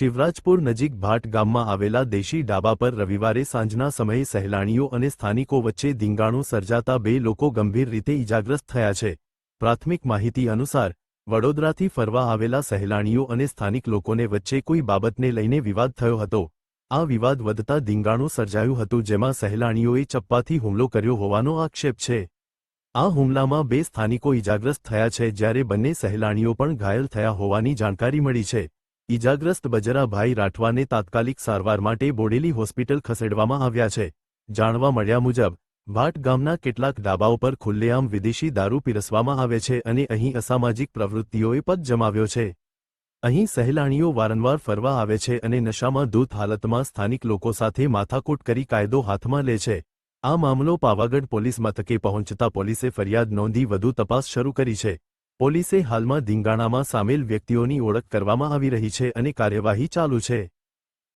શિવરાજપુર નજીક ભાટ ગામમાં આવેલા દેશી ડાબા પર રવિવારે સાંજના સમયે સહેલાણીઓ અને સ્થાનિકો વચ્ચે ધીંગાણું સર્જાતા બે લોકો ગંભીર રીતે ઇજાગ્રસ્ત થયા છે. પ્રાથમિક માહિતી અનુસાર, વડોદરાથી ફરવા આવેલા સહેલાણીઓ અને સ્થાનિક લોકોને વચ્ચે કોઈ બાબતને લઈને વિવાદ થયો હતો. આ વિવાદ વધતા ધીંગાણું સર્જાયું હતું જેમાં સહેલાણીઓએ ચપ્પાથી હુમલો કર્યો હોવાનો આક્ષેપ છે. આ હુમલામાં બે સ્થાનિકો ઇજાગ્રસ્ત થયા છે જ્યારે બંને સહેલાણીઓ પણ ઘાયલ થયા હોવાની જાણકારી મળી છે. ઇજાગ્રસ્ત બજરાભાઈ રાઠવાને તાત્કાલિક સારવાર માટે બોડેલી હોસ્પિટલ ખસેડવામાં આવ્યા છે. જાણવા મળ્યા મુજબ, ભાટ ગામના કેટલાક ડાબાઓ પર ખુલ્લેઆમ વિદેશી દારૂ પીરસવામાં આવે છે અને અહીં અસામાજિક પ્રવૃત્તિઓએ પદ જમાવ્યો છે. અહીં સહેલાણીઓ વારંવાર ફરવા આવે છે અને નશામાં ધૂત હાલતમાં સ્થાનિક લોકો સાથે માથાકૂટ કરી કાયદો હાથમાં લે છે. આ મામલો પાવાગઢ પોલીસ મથકે પહોંચતા પોલીસે ફરિયાદ નોંધી વધુ તપાસ શરૂ કરી છે. પોલીસે હાલમાં ધીંગાણામાં સામેલ વ્યક્તિઓની ઓળખ કરવામાં આવી રહી છે અને કાર્યવાહી ચાલુ છે.